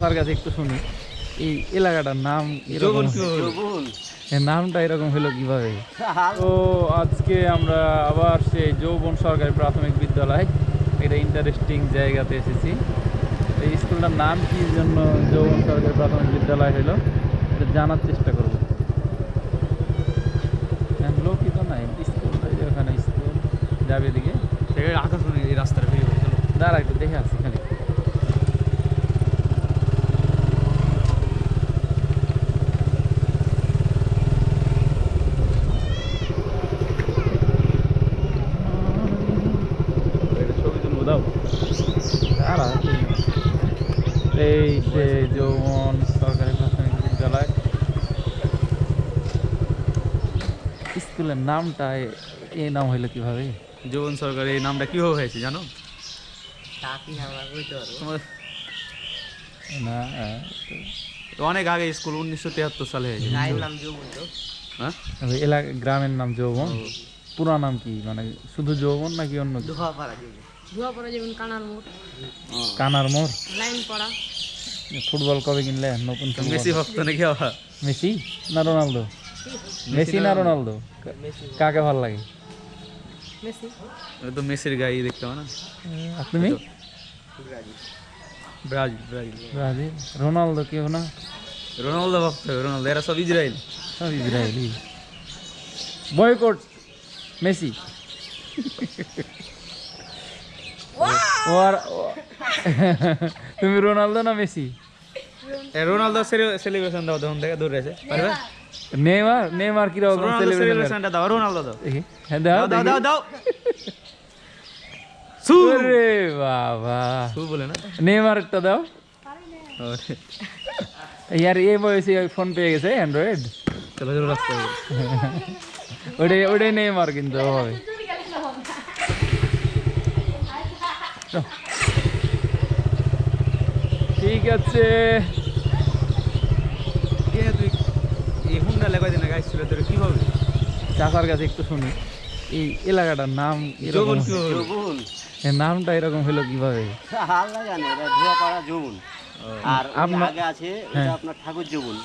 তার কাছে একটু শুনি। এই এলাকাটার নাম এরকম নামটা এরকম হলো কীভাবে? তো আজকে আমরা আবার সেই যৌবন সরকারি প্রাথমিক বিদ্যালয় এটা ইন্টারেস্টিং জায়গাতে এসেছি। এই স্কুলটার নাম কি জন্য যৌবন সরকারি প্রাথমিক বিদ্যালয় হলো এটা জানার চেষ্টা করব। হ্যাঁ, লোকই তো নাই। স্কুল এই ওখানে স্কুল। যাবে এদিকে। আকাশবাণী এই পড়ে, দাঁড়া একটু দেখে আসছি দাও। দাঁড়া এই সে যৌবন সরকারি প্রাথমিক বিদ্যালয়। স্কুলের নামটা এই নাম হইল কীভাবে? যৌবন সরকার এই নামটা কীভাবে হয়েছে জানো? না অনেক আগে স্কুল উনিশশো তিয়াত্তর সালে হয়েছে হ্যাঁ? এলাকা গ্রামের নাম যৌবন। পুরো নাম কি? মানে শুধু যৌবন নাকি অন্য কিছু? ধোয়াপাড়া যেমন কানার মোড়। কানার মোড়? লাইন পাড়া। ফুটবল কবে কিনলে? নতুন মেসি ভক্ত নাকি আবার? মেসি না রোনালদো? মেসি না রোনালদো? কাকে ভালো লাগে? মেসি। তো মেসির গায়ে দেখতে হবে না? তুমি? ব্রাজিল। Brazil Brazil. রোনালদো কেউ না? রোনালদো ভক্ত রোনালদো। এরা সব ইসরায়েল। সব ইসরায়েলি। Boycott Messi. ও আর তুমি রোনালদো না মেসি? রোনালদো সেলিব্রেশন দাও তখন থেকে দূরে আছে পারবে? নেইমার নেইমার কি রকম সেলিব্রেশন সেলিব্রেশনটা দাও রোনালদো দাও। হ্যাঁ দাও দাও দাও দাও। সু! ওরে বাবা। সু বলে না? নেইমারটা দাও। ওরে, ইয়ার এই বয়সে ফোন পেয়ে গেছে অ্যান্ড্রয়েড চলো চলো রাস্তা ওটাই ওটাই নেইমার কিন্তু হবে। ঠিক আছে। কে তুই? এই হুন্ডা লেগাই দিন গাইছ ছিল তোর কি হবে? চাচার কাছে একটু শুনি। এই এলাকাটার নাম এরকম নামটা এরকম হলো কীভাবে? আল্লাহ জানে এটা ধোয়াপাড়া যৌবন। আর আগে আছে হ্যাঁ। এটা আপনার ঠাকুর যৌবন।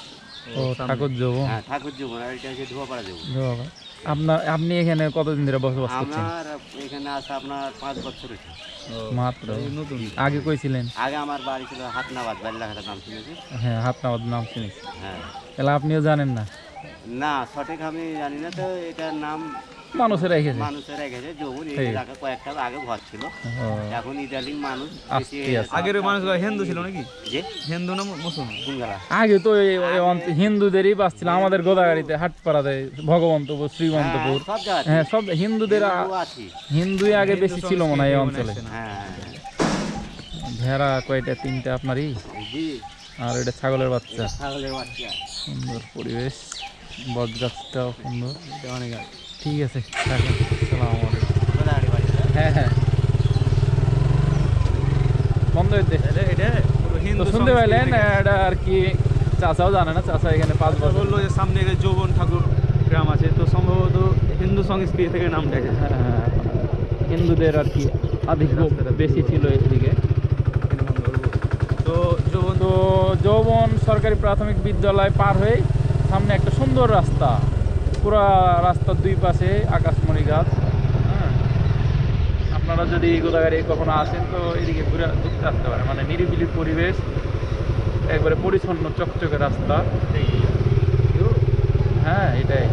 ও ঠাকুর যৌবন হ্যাঁ ঠাকুর যৌবন আর এটা হচ্ছে ধোয়াপাড়া যৌবন বাবা। আপনার আপনি এখানে কতদিন ধরে বসবাস করছেন? আমার এখানে আছে আপনার পাঁচ বছর হয়েছে। মাত্র? নতুন। আগে কইছিলেন আগে আমার বাড়ি ছিল হাতনাবাদ নাম শুনেছি হ্যাঁ হাতনাবাদ নাম শুনেছি। হ্যাঁ। তাহলে আপনিও জানেন না? না সঠিক আমি জানি না তো এটার নাম মানুষের রেখেছে। মানুষের রেখেছে এই এলাকা কয়েকটা আগে ঘর ছিল। এখন ইদানিং মানুষ হয়ে। আগের মানুষগুলো হিন্দু ছিল নাকি? যে? হিন্দু না মুসলমান? আগে তো হিন্দুদেরই বাস ছিল। আমাদের গোদাগাড়িতে হাটপাড়াতে ভগবন্তপুর শ্রীমন্তপুর। হ্যাঁ সব হিন্দুদের আ- হিন্দুই আগে বেশি ছিল মনে হয় এই অঞ্চলে। হ্যাঁ ভেড়া কয়টা তিনটা আপনারই? আর এটা ছাগলের বাচ্চা। ছাগলের বাচ্চা। সুন্দর পরিবেশ। বট সুন্দর অনেক ঠিক আছে থাকেন সালাম হ্যাঁ হ্যাঁ। বন্ধ হইতে তো হিন্দু শুনতে পাইলেন এটা আর কি চাচাও জানে না চাচা এখানে পাঁচ বছর। বলল যে সামনে যৌবন ঠাকুর গ্রাম আছে তো সম্ভবত হিন্দু সংস্কৃতি থেকে নামটা এসেছে হ্যাঁ, হিন্দুদের আর কি আধিক্য বেশি ছিল এদিকে। তো যৌবন সরকারি প্রাথমিক বিদ্যালয় পার হয়ে সামনে একটা সুন্দর রাস্তা। পুরা রাস্তার দুই পাশে আকাশমণি গাছ। হ্যাঁ। আপনারা যদি গোদাগাড়ি কখনো আসেন তো এদিকে ঘুরে ঘুরতে আসতে পারেন। মানে নিরিবিলি পরিবেশ একবারে পরিচ্ছন্ন চকচকে রাস্তা। হ্যাঁ এটাই।